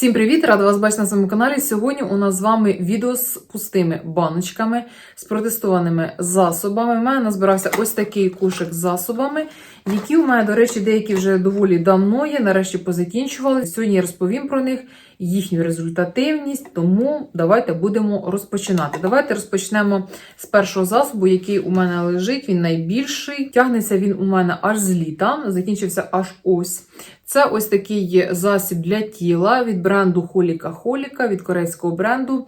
Всім привіт! Рада вас бачити на своєму каналі. Сьогодні у нас з вами відео з пустими баночками, з протестованими засобами. У мене назбирався ось такий кушик з засобами, які у мене, до речі, деякі вже доволі давно є. Нарешті позакінчували. Сьогодні я розповім про них, їхню результативність. Тому давайте будемо розпочинати. Давайте розпочнемо з першого засобу, який у мене лежить. Він найбільший. Тягнеться він у мене аж з літа. Закінчився аж ось. Це ось такий засіб для тіла від бренду Холіка Холіка, від корейського бренду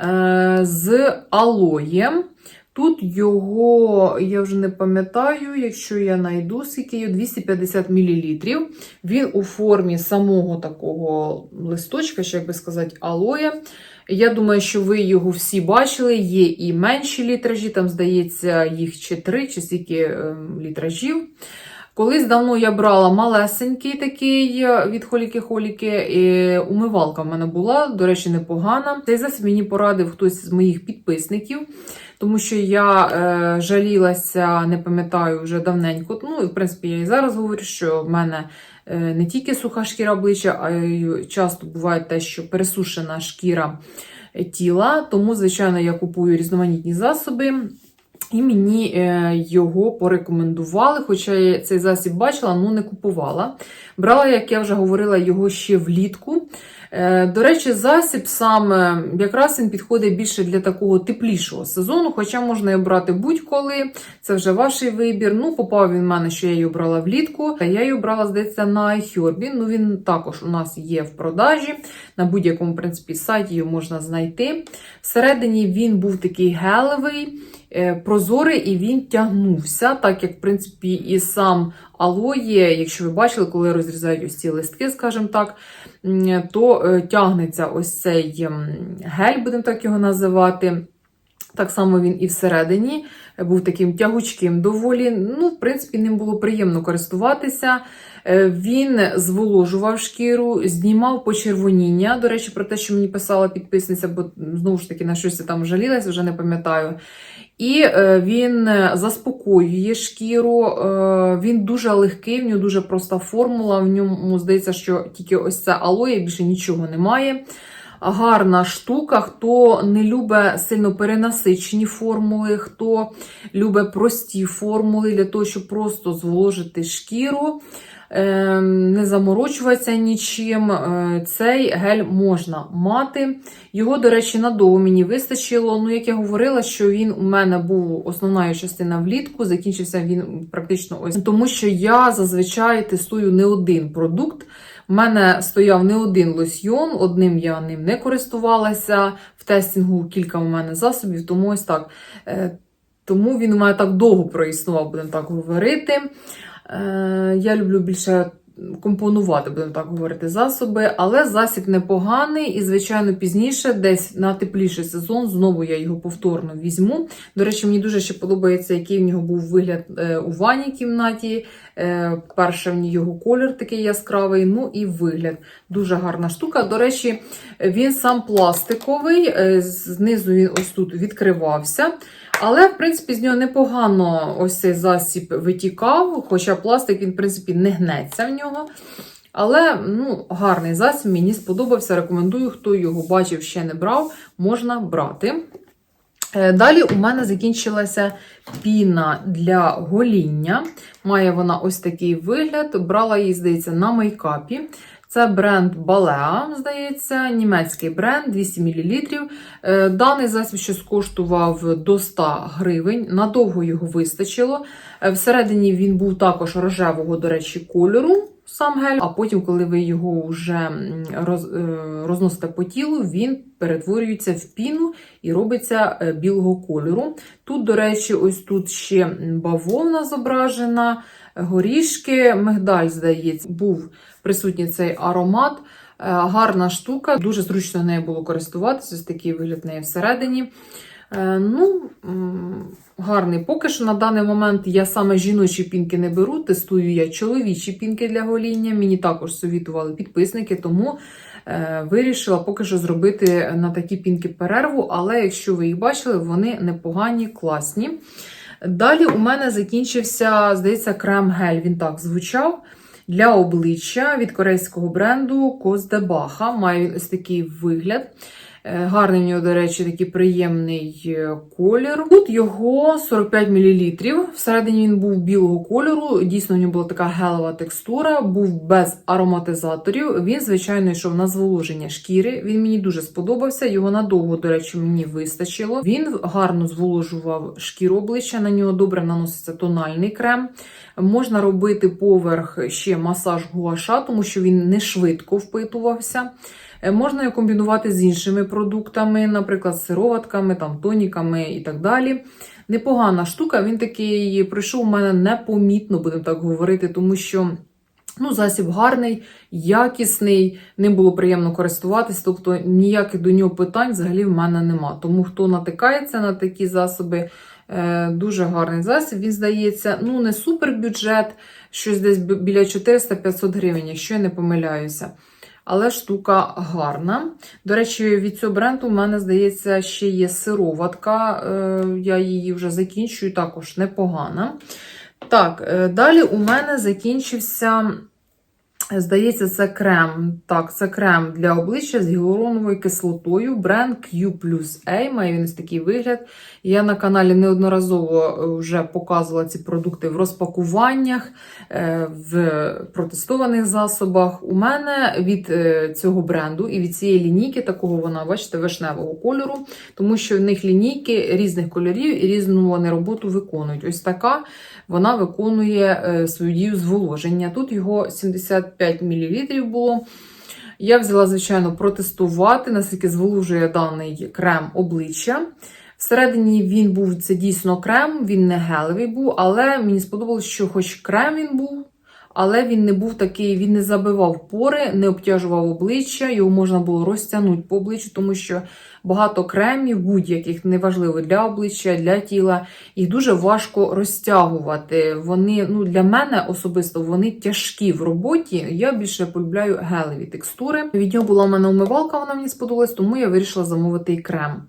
е, з алоєм. Тут його, я вже не пам'ятаю, якщо я знайду, скільки його, 250 мл. Він у формі самого такого листочка, чи як би сказати, алоя. Я думаю, що ви його всі бачили. Є і менші літражі, там, здається, їх чи три, чи стільки ем, літражів. Колись давно я брала малесенький такий від холіки-холіки. Умивалка в мене була, до речі, непогана. Цей засіб мені порадив хтось з моїх підписників, тому що я е, жалілася, не пам'ятаю, вже давненько. Ну, і в принципі, я і зараз говорю, що в мене е, не тільки суха шкіра обличчя, а й часто буває те, що пересушена шкіра тіла. Тому, звичайно, я купую різноманітні засоби. І мені е, його порекомендували, хоча я цей засіб бачила, але не купувала. Брала, як я вже говорила, його ще влітку. Е, До речі, засіб саме якраз він підходить більше для такого теплішого сезону, хоча можна його брати будь-коли, це вже ваш вибір. Ну, попав він в мене, що я його брала влітку. Я його брала, здається, на iHerb. Ну, він також у нас є в продажі. На будь-якому в принципі, сайті його можна знайти. Всередині він був такий гелевий. Прозорий і він тягнувся, так як, в принципі, і сам алоє, якщо ви бачили, коли розрізають ось ці листки, скажімо так, то тягнеться ось цей гель, будемо так його називати. Так само він і всередині був таким тягучким доволі. Ну, в принципі, ним було приємно користуватися. Він зволожував шкіру, знімав почервоніння. До речі, про те, що мені писала підписниця, бо знову ж таки на щось там жалілася, вже не пам'ятаю. І він заспокоює шкіру, він дуже легкий, в нього дуже проста формула. В ньому здається, що тільки ось це алоє, більше нічого немає. Гарна штука, хто не любить сильно перенасичені формули, хто любить прості формули для того, щоб просто зволожити шкіру, не заморочуватися нічим. Цей гель можна мати. Його, до речі, надовго мені вистачило. Ну, як я говорила, що він у мене був основною частина влітку, закінчився він практично ось. Тому що я зазвичай тестую не один продукт. У мене стояв не один лосьйон, одним я ним не користувалася. В тестінгу кілька у мене засобів, тому ось так. Тому він у мене так довго проіснував, будемо так говорити. Я люблю більше компонувати, будемо так говорити, засоби, але засіб непоганий, і, звичайно, пізніше, десь на тепліший сезон, знову я його повторно візьму. До речі, мені дуже ще подобається, який в нього був вигляд у ванній кімнаті. Перше в його колір такий яскравий, ну і вигляд. Дуже гарна штука. До речі, він сам пластиковий, знизу він ось тут відкривався. Але, в принципі, з нього непогано ось цей засіб витікав, хоча пластик, він, в принципі, не гнеться в нього. Але ну, гарний засіб, мені сподобався. Рекомендую, хто його бачив, ще не брав, можна брати. Далі у мене закінчилася піна для гоління. Має вона ось такий вигляд. Брала її, здається, на мейкапі. Це бренд Balea, здається, німецький бренд 200 мл. Даний засіб щось скоштував до 100 гривень, надовго його вистачило. Всередині він був також рожевого, до речі, кольору. Сам гель, а потім, коли ви його вже роз, розносите по тілу, він перетворюється в піну і робиться білого кольору. Тут, до речі, ось тут ще бавовна зображена, горішки, мигдаль, здається, був присутній цей аромат. Гарна штука, дуже зручно нею було користуватися, ось такий вигляд неї всередині. Ну, гарний. Поки що на даний момент я саме жіночі пінки не беру, тестую я чоловічі пінки для гоління. Мені також совітували підписники, тому е, вирішила поки що зробити на такі пінки перерву, але якщо ви їх бачили, вони непогані, класні. Далі у мене закінчився, здається, крем-гель. Він так звучав для обличчя від корейського бренду Коздебаха. Має він ось такий вигляд. Е, Гарний в нього, до речі, такий приємний е, колір. Тут його 45 мл. Всередині він був білого кольору. Дійсно, в нього була така гелева текстура, був без ароматизаторів. Він, звичайно, йшов на зволоження шкіри. Він мені дуже сподобався. Його надовго, до речі, мені вистачило. Він гарно зволожував шкіру обличчя. На нього добре наноситься тональний крем. Можна робити поверх ще масаж гуаша, тому що він не швидко впитувався. Е, Можна його комбінувати з іншими продуктами, наприклад, з сироватками, там, тоніками і так далі. Непогана штука, він такий пройшов у мене непомітно, будемо так говорити, тому що ну, засіб гарний, якісний, ним було приємно користуватись, тобто ніяких до нього питань взагалі в мене нема. Тому хто натикається на такі засоби, дуже гарний засіб. Він здається, ну не супер бюджет, щось десь біля 400-500 гривень, якщо я не помиляюся. Але штука гарна. До речі, від цього бренду у мене, здається, ще є сироватка. Е, Я її вже закінчую, також непогана. Так, е, далі у мене закінчився, здається, це крем. Так, це крем для обличчя з гіалуроновою кислотою. Бренд Q A. Має він ось такий вигляд. Я на каналі неодноразово е, вже показувала ці продукти в розпакуваннях, е, в протестованих засобах. У мене від е, цього бренду і від цієї лінійки, такого вона, бачите, вишневого кольору, тому що в них лінійки різних кольорів і різну вони роботу виконують. Ось така вона виконує свою дію зволоження. Тут його 75 мл було. Я взяла, звичайно, протестувати, наскільки зволожує даний крем обличчя. Всередині він був це дійсно крем, він не гелевий був, але мені сподобалось, що хоч крем він був, але він не був такий, він не забивав пори, не обтяжував обличчя, його можна було розтягнути по обличчю, тому що багато кремів, будь-яких, неважливо для обличчя, для тіла, їх дуже важко розтягувати. Вони, ну, для мене особисто, вони тяжкі в роботі. Я більше полюбляю гелеві текстури. Від нього була в мене умивалка, вона мені сподобалась, тому я вирішила замовити і крем.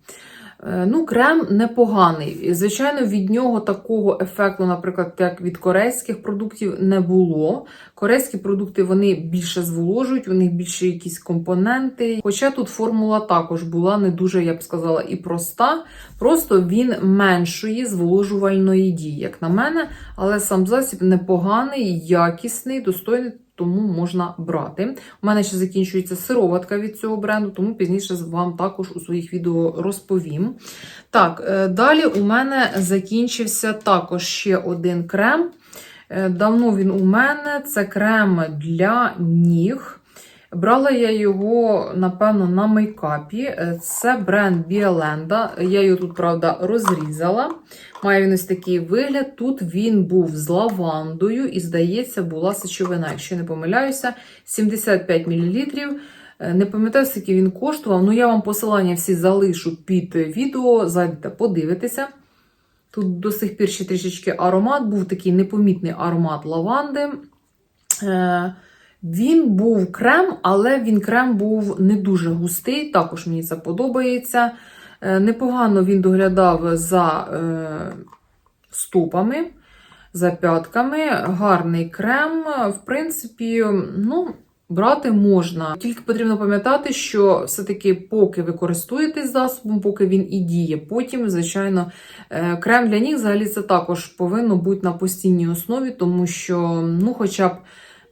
Е, Ну, крем непоганий. Звичайно, від нього такого ефекту, наприклад, як від корейських продуктів, не було. Корейські продукти вони більше зволожують, у них більше якісь компоненти. Хоча тут формула також була не дуже, я б сказала, і проста. Просто він меншої зволожувальної дії, як на мене, але сам засіб непоганий, якісний, достойний. Тому можна брати. У мене ще закінчується сироватка від цього бренду, тому пізніше вам також у своїх відео розповім. Так, е, далі у мене закінчився також ще один крем. Е, Давно він у мене це крем для ніг. Брала я його, напевно, на мейкапі. Е, Це бренд Біоленда. Я його тут, правда, розрізала. Має він ось такий вигляд. Тут він був з лавандою і, здається, була сечовина, якщо не помиляюся, 75 мл. Е, Не пам'ятаю, скільки він коштував, але я вам посилання всі залишу під відео. Зайдете, подивитися. Тут до сих пір ще трішечки аромат, був такий непомітний аромат лаванди. Він був крем, але він крем був не дуже густий. Також мені це подобається. Е, Непогано він доглядав за е, стопами, за п'ятками. Гарний крем. В принципі, ну. Брати можна, тільки потрібно пам'ятати, що все-таки, поки ви користуєтесь засобом, поки він і діє. Потім, звичайно, е, крем для ніг взагалі це також повинно бути на постійній основі, тому що, ну, хоча б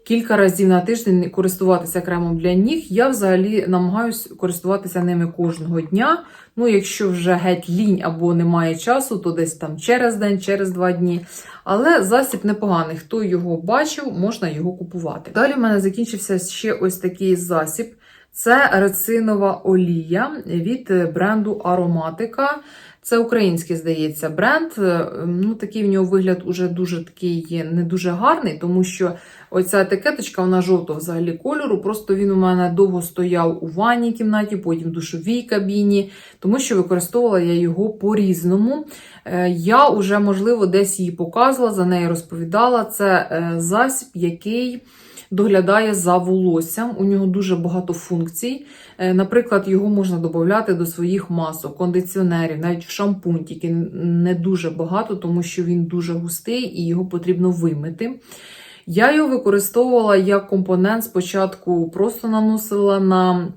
кілька разів на тиждень користуватися кремом для ніг, я взагалі намагаюся користуватися ними кожного дня. Ну, якщо вже геть лінь або немає часу, то десь там через день, через два дні. Але засіб непоганий. Хто його бачив, можна його купувати. Далі в мене закінчився ще ось такий засіб. Це рецинова олія від бренду Ароматика. Це український, здається, бренд. Ну, такий в нього вигляд уже дуже такий не дуже гарний, тому що оця етикеточка, вона жовтого взагалі кольору. Просто він у мене довго стояв у ванній кімнаті, потім в душовій кабіні, тому що використовувала я його по-різному. Е, Я вже, можливо, десь її показувала, за нею розповідала. Це е, засіб, який доглядає за волоссям. У нього дуже багато функцій. Е, Наприклад, його можна додати до своїх масок, кондиціонерів, навіть в шампунь, тільки не дуже багато, тому що він дуже густий і його потрібно вимити. Я його використовувала як компонент. Спочатку просто наносила на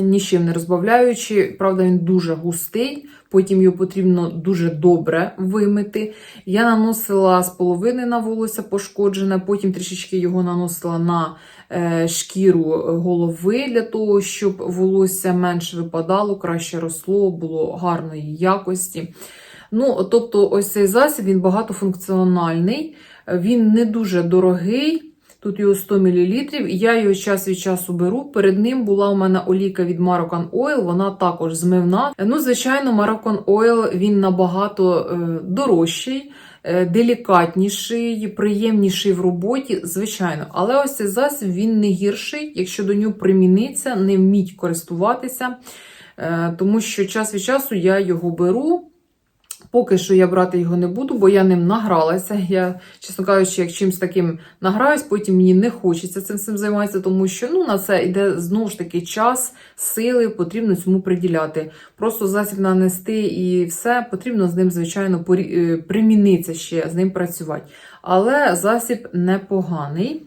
нічим не розбавляючи. Правда, він дуже густий, потім його потрібно дуже добре вимити. Я наносила з половини на волосся пошкоджене, потім трішечки його наносила на е, шкіру голови для того, щоб волосся менше випадало, краще росло, було гарної якості. Ну, тобто, ось цей засіб він багатофункціональний, він не дуже дорогий. Тут його 100 мл. Я його час від часу беру. Перед ним була у мене олійка від Moroccan Oil, вона також змивна. Ну, звичайно, Moroccan Oil він набагато е, дорожчий, е, делікатніший, приємніший в роботі, звичайно. Але ось цей засіб він не гірший, якщо до нього приміниться, не вміть користуватися, е, тому що час від часу я його беру. Поки що я брати його не буду, бо я ним награлася. Я, чесно кажучи, як чимось таким награюсь, потім мені не хочеться цим цим займатися, тому що ну, на це йде знову ж таки час, сили, потрібно цьому приділяти. Просто засіб нанести і все, потрібно з ним, звичайно, е, примінитися ще, з ним працювати. Але засіб непоганий.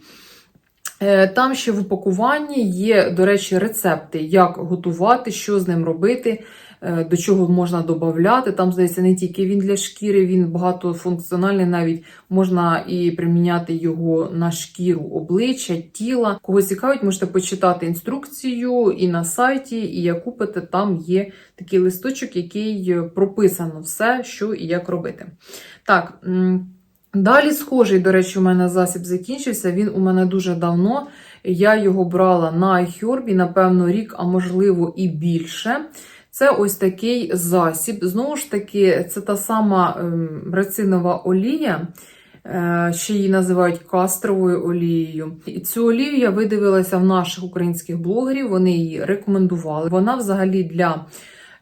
Е, Там ще в упакуванні є, до речі, рецепти, як готувати, що з ним робити, до чого можна додати. Там, здається, не тільки він для шкіри, він багатофункціональний, навіть можна і приміняти його на шкіру обличчя, тіла. Кого цікавить, можете почитати інструкцію і на сайті, і як купите, там є такий листочок, який е, прописано все, що і як робити. Так. Далі схожий, до речі, у мене засіб закінчився. Він у мене дуже давно. Я його брала на iHerb, напевно, рік, а можливо і більше. Це ось такий засіб. Знову ж таки, це та сама ем, рацинова олія, е, ще її називають кастровою олією. І цю олію я видивилася в наших українських блогерів, вони її рекомендували. Вона взагалі для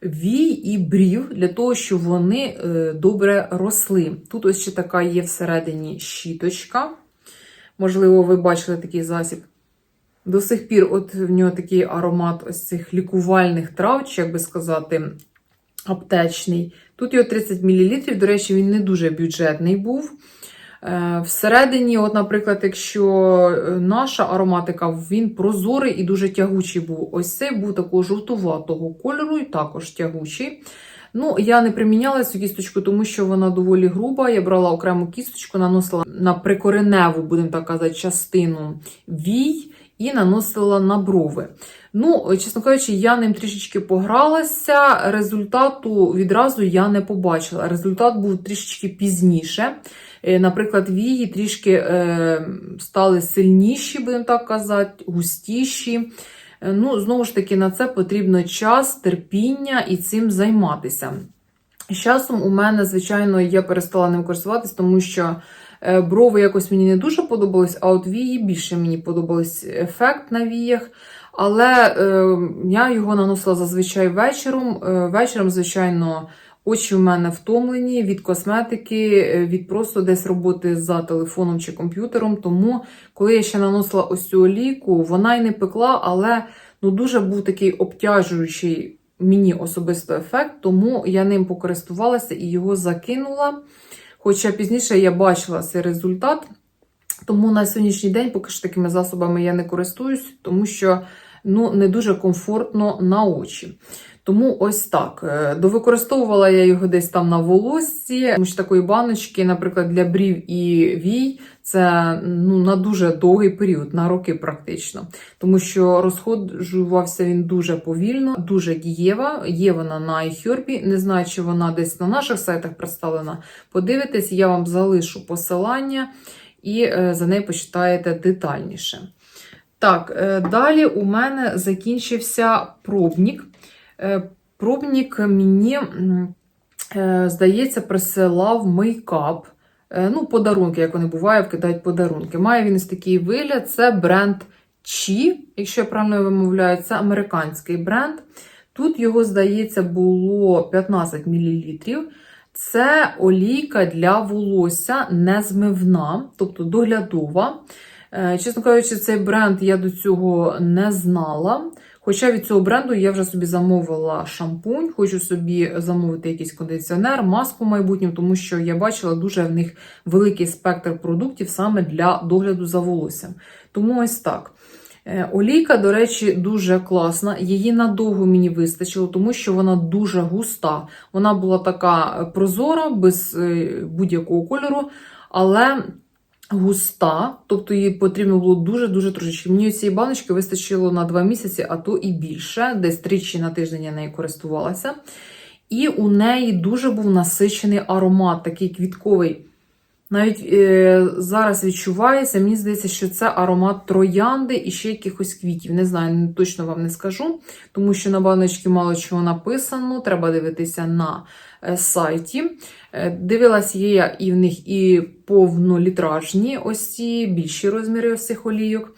вій і брів для того, щоб вони е, добре росли. Тут ось ще така є всередині щіточка. Можливо, ви бачили такий засіб. До сих пір, от в нього такий аромат ось цих лікувальних трав, чи як би сказати, аптечний. Тут його 30 мл. До речі, він не дуже бюджетний був. Е, Всередині, от, наприклад, якщо е, наша ароматика, він прозорий і дуже тягучий був. Ось цей був такого жовтуватого кольору і також тягучий. Ну, я не приміняла цю кісточку, тому що вона доволі груба. Я брала окрему кісточку, наносила на прикореневу, будемо так казати, частину вій і наносила на брови. Ну, чесно кажучи, я ним трішечки погралася. Результату відразу я не побачила. Результат був трішечки пізніше. Е, Наприклад, вії трішки е, стали сильніші, будемо так казати, густіші. Е, Ну, знову ж таки, на це потрібно час, терпіння і цим займатися. З часом у мене, звичайно, я перестала ним користуватись, тому що брови якось мені не дуже подобались, а от вії більше мені подобались ефект на віях. Але е, я його наносила зазвичай вечором. Е, вечором, звичайно, очі в мене втомлені від косметики, е, від просто десь роботи за телефоном чи комп'ютером. Тому, коли я ще наносила ось цю олійку, вона й не пекла, але ну, дуже був такий обтяжуючий мені особисто ефект, тому я ним покористувалася і його закинула. Хоча пізніше я бачила цей результат. Тому на сьогоднішній день поки що такими засобами я не користуюсь, тому що ну, не дуже комфортно на очі. Тому ось так. Е, Довикористовувала я його десь там на волоссі, тому що такої баночки, наприклад, для брів і вій, це ну, на дуже довгий період, на роки практично. Тому що розходжувався він дуже повільно, дуже дієва. Є вона на iHerb. Не знаю, чи вона десь на наших сайтах представлена. Подивитесь, я вам залишу посилання і е, за нею почитаєте детальніше. Так, е, далі у мене закінчився пробник. Е, Пробник мені, е, здається, присилав мейкап. Е, Ну, подарунки, як вони бувають, вкидають подарунки. Має він ось такий вигляд. Це бренд Chi, якщо я правильно вимовляю, це американський бренд. Тут його, здається, було 15 мл. Це олійка для волосся незмивна, тобто доглядова. Чесно кажучи, цей бренд я до цього не знала. Хоча від цього бренду я вже собі замовила шампунь, хочу собі замовити якийсь кондиціонер, маску в майбутньому, тому що я бачила дуже в них великий спектр продуктів саме для догляду за волоссям. Тому ось так. Е, Олійка, до речі, дуже класна. Її надовго мені вистачило, тому що вона дуже густа. Вона була така прозора, без е, будь-якого кольору, але густа, тобто їй потрібно було дуже-дуже трошечки. Мені цієї баночки вистачило на 2 місяці, а то і більше. Десь тричі на тиждень я нею користувалася. І у неї дуже був насичений аромат, такий квітковий. Навіть е, зараз відчувається, мені здається, що це аромат троянди і ще якихось квітів. Не знаю, точно вам не скажу, тому що на баночці мало чого написано, треба дивитися на сайті. Е, дивилась я і в них і повнолітражні, ось ці більші розміри ось цих олійок.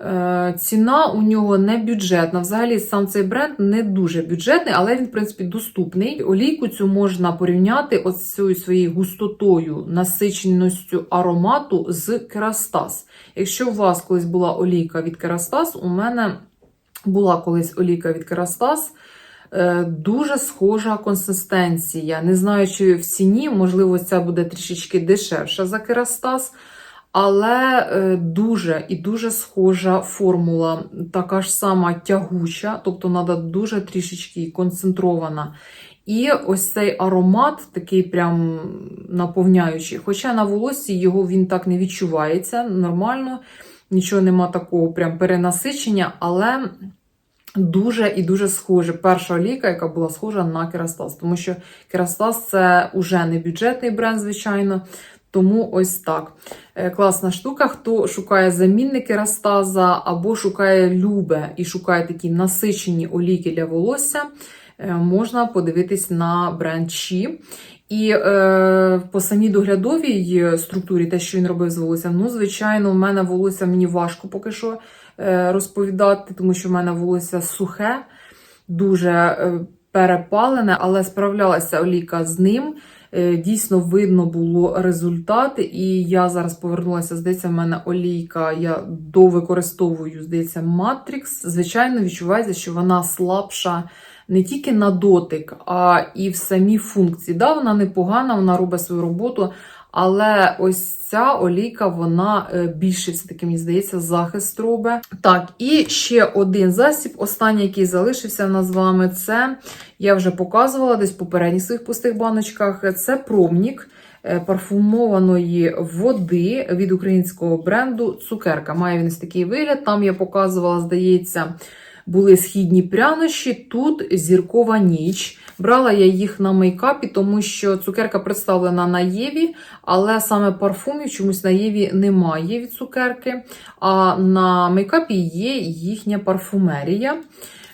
Е, Ціна у нього не бюджетна. Взагалі, сам цей бренд не дуже бюджетний, але він, в принципі, доступний. Олійку цю можна порівняти оцею своєю густотою, насиченістю аромату з Керастас. Якщо у вас колись була олійка від Керастас, у мене була колись олійка від Керастас. Е, Дуже схожа консистенція. Не знаю, чи в ціні, можливо, ця буде трішечки дешевша за Керастас. Але е, дуже і дуже схожа формула, така ж сама тягуча, тобто треба дуже трішечки концентрована. І ось цей аромат такий прям наповняючий. Хоча на волосі його він так не відчувається нормально, нічого нема такого прям перенасичення, але дуже і дуже схоже. Перша олійка, яка була схожа на Керастас, тому що Керастас це уже не бюджетний бренд, звичайно. Тому ось так. Е, Класна штука. Хто шукає замінники Растаза або шукає любе і шукає такі насичені олійки для волосся, е, можна подивитись на бренд Ші. І е, по самій доглядовій структурі, те, що він робив з волоссям, ну, звичайно, в мене волосся мені важко поки що е, розповідати, тому що в мене волосся сухе, дуже е, перепалене, але справлялася олійка з ним. Е, Дійсно видно було результати, і я зараз повернулася. Здається, в мене олійка. Я довикористовую, здається, Matrix. Звичайно, відчувається, що вона слабша не тільки на дотик, а і в самій функції. Да, вона непогана, вона робить свою роботу. Але ось ця олійка, вона е, більше все-таки, мені здається, захист робить. Так, і ще один засіб, останній, який залишився в нас з вами, це я вже показувала десь в попередніх своїх пустих баночках. Це пробнік е, парфумованої води від українського бренду Цукерка. Має він ось такий вигляд. Там я показувала, здається, були східні прянощі, тут зіркова ніч. Брала я їх на мейкапі, тому що цукерка представлена на Єві, але саме парфумів чомусь на Єві немає від цукерки. А на мейкапі є їхня парфумерія.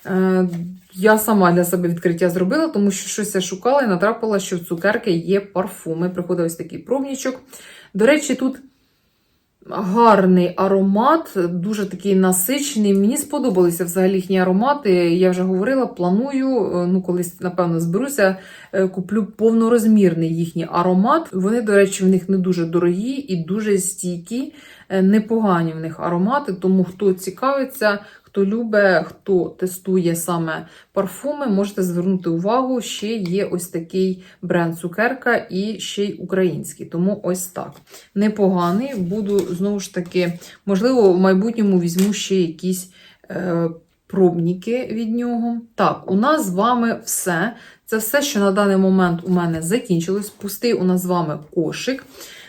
Е, Я сама для себе відкриття зробила, тому що щось я шукала і натрапила, що в цукерки є парфуми. Приходив ось такий пробнічок. До речі, тут гарний аромат, дуже такий насичений. Мені сподобалися взагалі їхні аромати. Я вже говорила, планую, е, ну колись, напевно, зберуся, е, куплю повнорозмірний їхній аромат. Вони, до речі, в них не дуже дорогі і дуже стійкі, е, непогані в них аромати. Тому хто цікавиться, хто любить, хто тестує саме парфуми, можете звернути увагу. Ще є ось такий бренд цукерка і ще й український. Тому ось так. Непоганий. Буду знову ж таки, можливо, в майбутньому візьму ще якісь. Е, Пробніки від нього. Так, у нас з вами все. Це все, що на даний момент у мене закінчилось. Пустий у нас з вами кошик.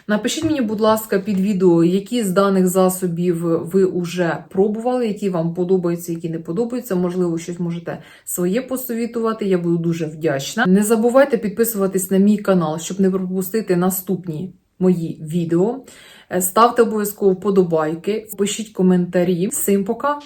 Напишіть мені, будь ласка, під відео, які з даних засобів ви вже пробували, які вам подобаються, які не подобаються. Можливо, щось можете своє посовітувати. Я буду дуже вдячна. Не забувайте підписуватись на мій канал, щоб не пропустити наступні мої відео. Ставте обов'язково вподобайки, пишіть коментарі. Всім пока!